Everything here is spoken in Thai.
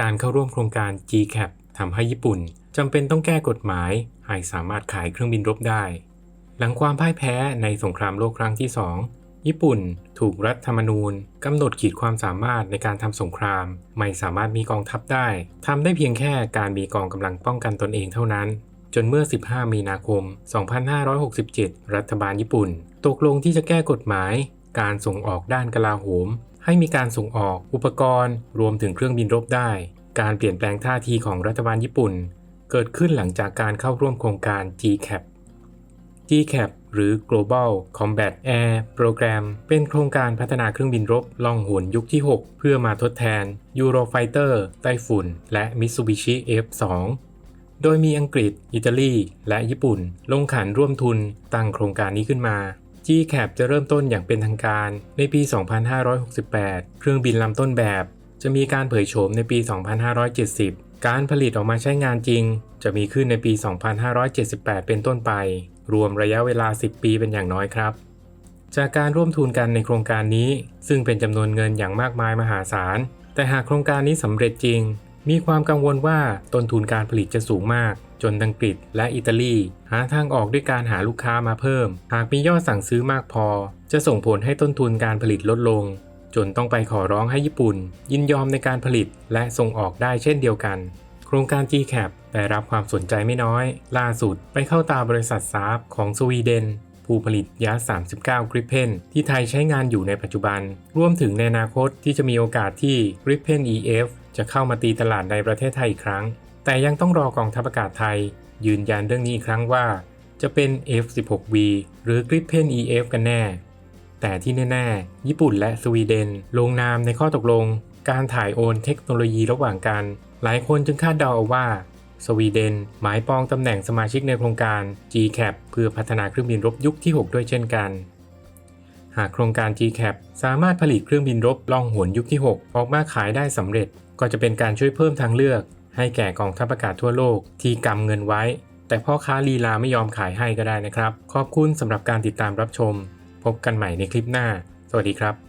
การเข้าร่วมโครงการ GCAP ทำให้ญี่ปุ่นจำเป็นต้องแก้กฎหมายให้สามารถขายเครื่องบินรบได้ หลังความพ่ายแพ้ในสงครามโลกครั้งที่ 2 ญี่ปุ่นถูกรัฐธรรมนูญกำหนดขีดความสามารถในการทำสงคราม ไม่สามารถมีกองทัพได้ทำได้เพียงแค่การมีกองกำลังป้องกันตนเองเท่านั้น จนเมื่อ 15 มีนาคม 2567 รัฐบาลญี่ปุ่น ตกลงที่จะแก้กฎหมายการส่งออกด้านกลาโหม ให้มีการส่งออกอุปกรณ์ รวมถึงเครื่องบินรบได้ การเปลี่ยนแปลงท่าทีของรัฐบาลญี่ปุ่น เกิดขึ้นหลังจากการเข้าร่วมโครงการ GCAP GCAP หรือ Global Combat Air Program เป็นโครงการพัฒนาเครื่องบินรบล่องหนยุคที่ 6 เพื่อมาทดแทน Eurofighter ไต้ฝุ่น และ Mitsubishi F2 โดยมีอังกฤษ อิตาลี และญี่ปุ่น ลงขันร่วมทุนตั้งโครงการนี้ขึ้นมา GCAP จะเริ่มต้นอย่างเป็นทางการในปี 2568 เครื่องบินลำต้นแบบ จะมีการเผยโฉมในปี 2570 การผลิตออกมาใช้งานจริง จะมีขึ้นในปี 2578 เป็นต้นไป รวมระยะเวลา 10 ปีเป็นอย่างน้อยครับ จากการร่วมทุนกันในโครงการนี้ ซึ่งเป็นจำนวนเงินอย่างมากมายมหาศาล แต่หากโครงการนี้สำเร็จจริง มีความกังวลว่าต้นทุนการผลิตจะสูงมาก จนอังกฤษและอิตาลี หาทางออกด้วยการหาลูกค้ามาเพิ่ม หากมียอดสั่งซื้อมากพอ จะส่งผลให้ต้นทุนการผลิตลดลง จนต้องไปขอร้องให้ญี่ปุ่น ยินยอมในการผลิตและส่งออกได้เช่นเดียวกัน โครงการ GCAP ได้รับความสนใจไม่น้อย ล่าสุดไปเข้าตาบริษัทซาบของสวีเดนผู้ผลิตยา39 Gripen ที่ไทยใช้งานอยู่ในปัจจุบัน รวมถึงในอนาคตที่จะมีโอกาสที่ Gripen EF จะเข้ามาตีตลาดในประเทศไทยอีกครั้ง แต่ยังต้องรอกองทัพอากาศไทย ยืนยันเรื่องนี้อีกครั้งว่า จะเป็น F16V หรือ Gripen EF กันแน่ แต่ที่แน่ๆ ญี่ปุ่นและสวีเดน ลงนามในข้อตกลง การถ่ายโอนเทคโนโลยีระหว่างกัน หลายคนจึงคาดเดาเอาว่า สวีเดนหมายปองตำแหน่งสมาชิกในโครงการ GCAP เพื่อพัฒนาเครื่องบินรบยุคที่ 6 ด้วยเช่นกัน หากโครงการ GCAP สามารถผลิตเครื่องบินรบล่องหนยุคที่ 6 ออกมาขายได้สำเร็จ ก็จะเป็นการช่วยเพิ่มทางเลือก ให้แก่กองทัพอากาศทั่วโลกที่กำเงินไว้ แต่พ่อค้าลีลาไม่ยอมขายให้ก็ได้นะครับ ขอบคุณสำหรับการติดตามรับชม พบกันใหม่ในคลิปหน้า สวัสดีครับ